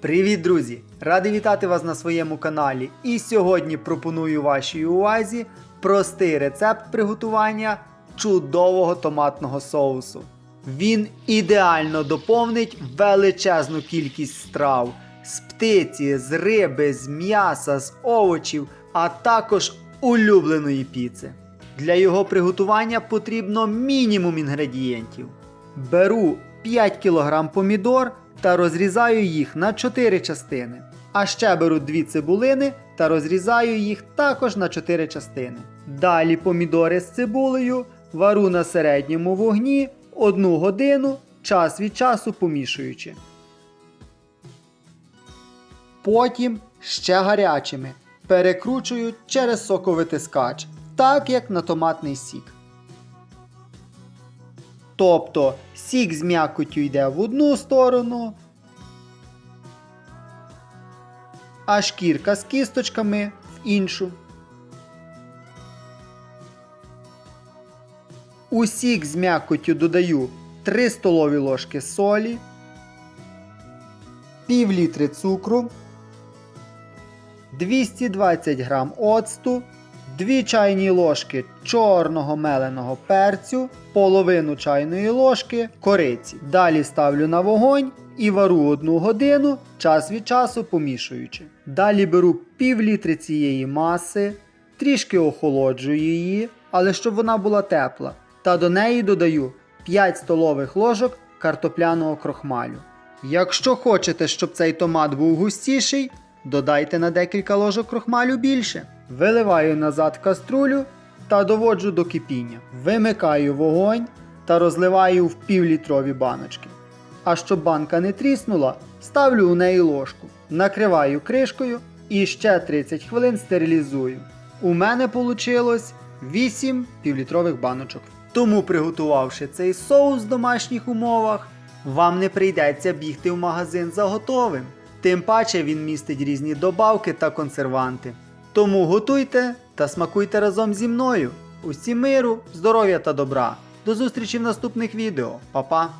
Привіт, друзі! Радий вітати вас на своєму каналі. І сьогодні пропоную вашій увазі простий рецепт приготування чудового томатного соусу. Він ідеально доповнить величезну кількість страв з птиці, з риби, з м'яса, з овочів, а також улюбленої піци. Для його приготування потрібно мінімум інгредієнтів. Беру 5 кг помідор та розрізаю їх на 4 частини. А ще беру 2 цибулини та розрізаю їх також на 4 частини. Далі помідори з цибулею вару на середньому вогні 1 годину, час від часу помішуючи. Потім ще гарячими перекручую через соковитискач, так як на томатний сік. Тобто сік з м'якоттю йде в одну сторону, а шкірка з кісточками в іншу. У сік з м'якоттю додаю 3 столові ложки солі, пів літри цукру, 220 г оцту, 2 чайні ложки чорного меленого перцю, половину чайної ложки кориці. Далі ставлю на вогонь і вару 1 годину, час від часу помішуючи. Далі беру пів літри цієї маси, трішки охолоджую її, але щоб вона була тепла. Та до неї додаю 5 столових ложок картопляного крохмалю. Якщо хочете, щоб цей томат був густіший, додайте на декілька ложок крохмалю більше. Виливаю назад каструлю та доводжу до кипіння. Вимикаю вогонь та розливаю в півлітрові баночки. А щоб банка не тріснула, ставлю у неї ложку, накриваю кришкою і ще 30 хвилин стерилізую. У мене вийшло 8 півлітрових баночок. Тому, приготувавши цей соус в домашніх умовах, вам не прийдеться бігти в магазин за готовим. Тим паче він містить різні добавки та консерванти. Тому готуйте та смакуйте разом зі мною. Усім миру, здоров'я та добра. До зустрічі в наступних відео. Па-па!